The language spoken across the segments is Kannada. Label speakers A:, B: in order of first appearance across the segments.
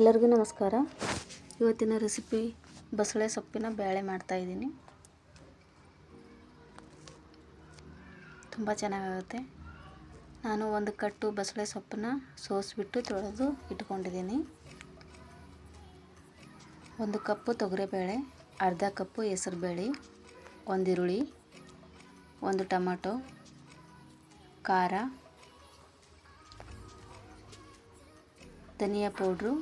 A: ಎಲ್ಲರಿಗೂ ನಮಸ್ಕಾರ. ಇವತ್ತಿನ ರೆಸಿಪಿ ಬಸಳೆ ಸೊಪ್ಪಿನ ಬೇಳೆ ಮಾಡ್ತಾಯಿದ್ದೀನಿ ತುಂಬ ಚೆನ್ನಾಗಾಗುತ್ತೆ. ನಾನು ಒಂದು ಕಟ್ಟು ಬಸಳೆ ಸೊಪ್ಪನ್ನ ಸೋಸಿಬಿಟ್ಟು ತೊಳೆದು ಇಟ್ಕೊಂಡಿದ್ದೀನಿ. ಒಂದು ಕಪ್ಪು ತೊಗರಿಬೇಳೆ, ಅರ್ಧ ಕಪ್ಪು ಹೆಸರುಬೇಳೆ, ಒಂದು ಈರುಳ್ಳಿ, ಒಂದು ಟೊಮಾಟೊ, ಖಾರ, ಧನಿಯಾ ಪೌಡ್ರು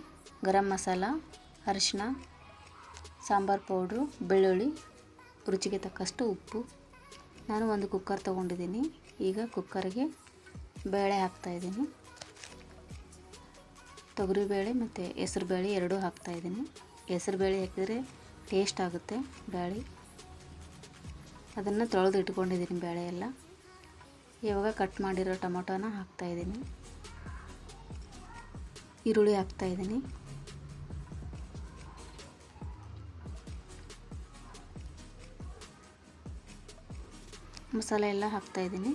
A: ಗರಂ ಮಸಾಲ ಅರಿಶಿನ ಸಾಂಬಾರು ಪೌಡ್ರು, ಬೆಳ್ಳುಳ್ಳಿ, ರುಚಿಗೆ ತಕ್ಕಷ್ಟು ಉಪ್ಪು. ನಾನು ಒಂದು ಕುಕ್ಕರ್ ತೊಗೊಂಡಿದ್ದೀನಿ. ಈಗ ಕುಕ್ಕರ್ಗೆ ಬೇಳೆ ಹಾಕ್ತಾಯಿದ್ದೀನಿ ತೊಗರಿಬೇಳೆ ಮತ್ತು ಹೆಸ್ರುಬೇಳೆ ಎರಡೂ ಹಾಕ್ತಾಯಿದ್ದೀನಿ ಹೆಸ್ರುಬೇಳೆ ಹಾಕಿದರೆ ಟೇಸ್ಟ್ ಆಗುತ್ತೆ ಬೇಳೆ. ಅದನ್ನು ತೊಳೆದು ಇಟ್ಕೊಂಡಿದ್ದೀನಿ ಬೇಳೆ ಎಲ್ಲ. ಇವಾಗ ಕಟ್ ಮಾಡಿರೋ ಟೊಮೊಟೊನ ಹಾಕ್ತಾಯಿದ್ದೀನಿ ಈರುಳ್ಳಿ ಹಾಕ್ತಾಯಿದ್ದೀನಿ ಮಸಾಲೆ ಎಲ್ಲ ಹಾಕ್ತಾಯಿದ್ದೀನಿ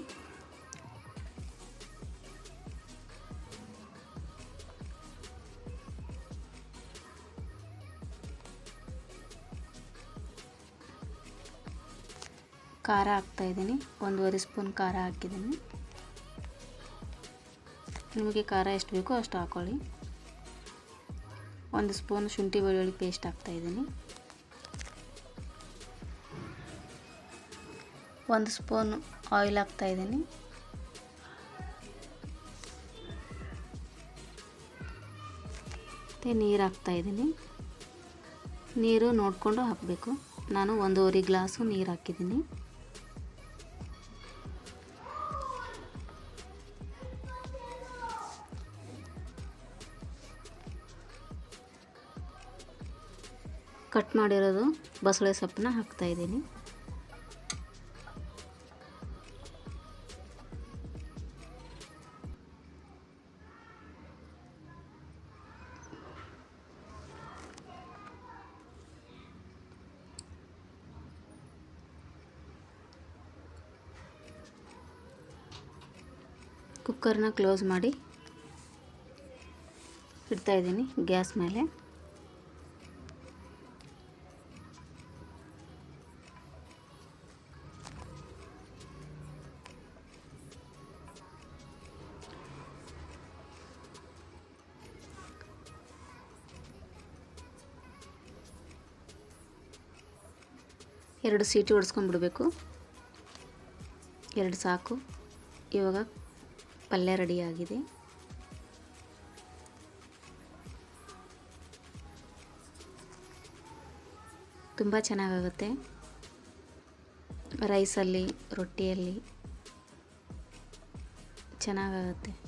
A: ಖಾರ ಹಾಕ್ತಾಯಿದ್ದೀನಿ ಒಂದೂವರೆ ಸ್ಪೂನ್ ಖಾರ ಹಾಕಿದ್ದೀನಿ. ನಿಮಗೆ ಖಾರ ಎಷ್ಟು ಬೇಕೋ ಅಷ್ಟು ಹಾಕ್ಕೊಳ್ಳಿ ಒಂದು ಸ್ಪೂನ್ ಶುಂಠಿ ಬೆಳ್ಳುಳ್ಳಿ ಪೇಸ್ಟ್ ಹಾಕ್ತಾಯಿದ್ದೀನಿ ಒಂದು ಸ್ಪೂನ್ ಆಯಿಲ್ ಹಾಕ್ತಾಯಿದ್ದೀನಿ ಮತ್ತು ನೀರು ಹಾಕ್ತಾಯಿದ್ದೀನಿ ನೀರು ನೋಡಿಕೊಂಡು ಹಾಕಬೇಕು. ನಾನು ಒಂದೂವರೆ ಗ್ಲಾಸು ನೀರು ಹಾಕಿದ್ದೀನಿ. ಕಟ್ ಮಾಡಿರೋದು ಬಸಳೆ ಸೊಪ್ಪನ್ನ ಹಾಕ್ತಾಯಿದ್ದೀನಿ ಕುಕ್ಕರ್ನ ಕ್ಲೋಸ್ ಮಾಡಿ ಇಡ್ತಾಯಿದ್ದೀನಿ ಗ್ಯಾಸ್ ಮೇಲೆ. ಎರಡು ಸೀಟಿ ಹೊಡೆಸ್ಕೊಂಡ್ಬಿಡ್ಬೇಕು ಎರಡು ಸಾಕು. ಇವಾಗ ಪಲ್ಯ ರೆಡಿಯಾಗಿದೆ ತುಂಬ ಚೆನ್ನಾಗಾಗುತ್ತೆ. ರೈಸಲ್ಲಿ ರೊಟ್ಟಿಯಲ್ಲಿ ಚೆನ್ನಾಗಾಗುತ್ತೆ.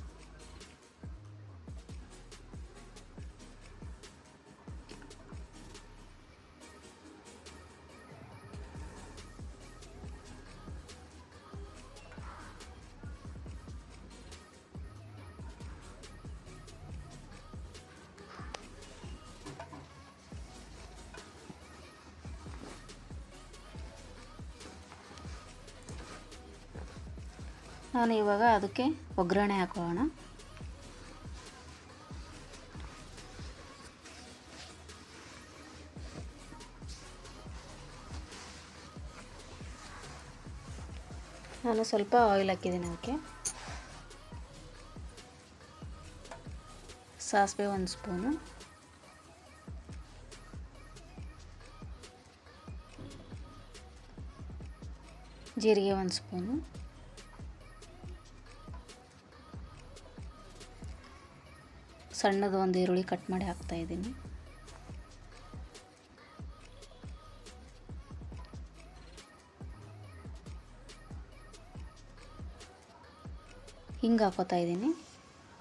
A: ನಾನು ಇವಾಗ ಅದಕ್ಕೆ ಒಗ್ಗರಣೆ ಹಾಕೋಣ ನಾನು ಸ್ವಲ್ಪ ಆಯಿಲ್ ಹಾಕಿದ್ದೀನಿ ಅದಕ್ಕೆ. ಸಾಸಿವೆ ಒಂದು ಸ್ಪೂನು. ಜೀರಿಗೆ ಒಂದು ಸ್ಪೂನು. ಸಣ್ಣದು ಒಂದು ಈರುಳ್ಳಿ ಕಟ್ ಮಾಡಿ ಹಾಕ್ತಾಯಿದ್ದೀನಿ ಹಿಂಗೆ ಹಾಕೋತಾ ಇದ್ದೀನಿ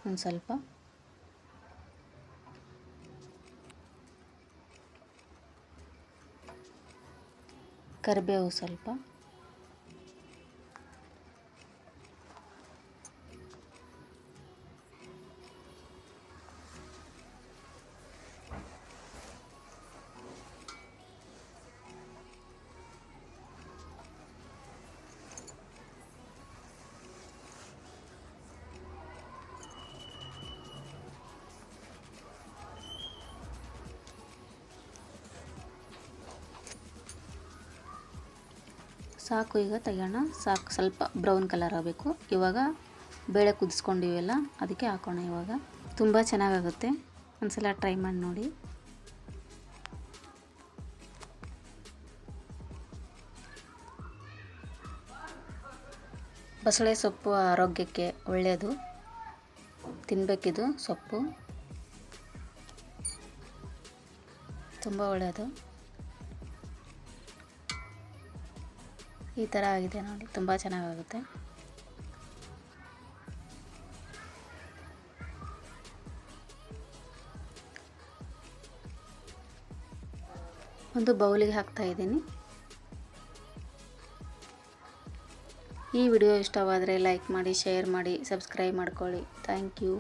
A: ಒಂದು ಸ್ವಲ್ಪ. ಕರಿಬೇವು ಸ್ವಲ್ಪ. ಸಾಕು ಈಗ ತೆಗೋಣ ಸಾಕು, ಸ್ವಲ್ಪ ಬ್ರೌನ್ ಕಲರ್ ಆಗಬೇಕು. ಇವಾಗ ಬೇಳೆ ಕುದಿಸ್ಕೊಂಡಿವೆಲ್ಲ, ಅದಕ್ಕೆ ಹಾಕೋಣ ಇವಾಗ. ತುಂಬ ಚೆನ್ನಾಗಾಗುತ್ತೆ. ಒಂದ್ಸಲ ಟ್ರೈ ಮಾಡಿ ನೋಡಿ. ಬಸಳೆ ಸೊಪ್ಪು ಆರೋಗ್ಯಕ್ಕೆ ಒಳ್ಳೆಯದು. ತಿನ್ನಬೇಕಿದು ಸೊಪ್ಪು. ತುಂಬ ಒಳ್ಳೆಯದು. ಈ ಥರ ಆಗಿದೆ ನೋಡಿ, ತುಂಬ ಚೆನ್ನಾಗಾಗುತ್ತೆ. ಒಂದು ಬೌಲಿಗೆ ಹಾಕ್ತಾ ಇದ್ದೀನಿ. ಈ ವಿಡಿಯೋ ಇಷ್ಟವಾದರೆ ಲೈಕ್ ಮಾಡಿ, ಶೇರ್ ಮಾಡಿ, ಸಬ್ಸ್ಕ್ರೈಬ್ ಮಾಡ್ಕೊಳ್ಳಿ. Thank you.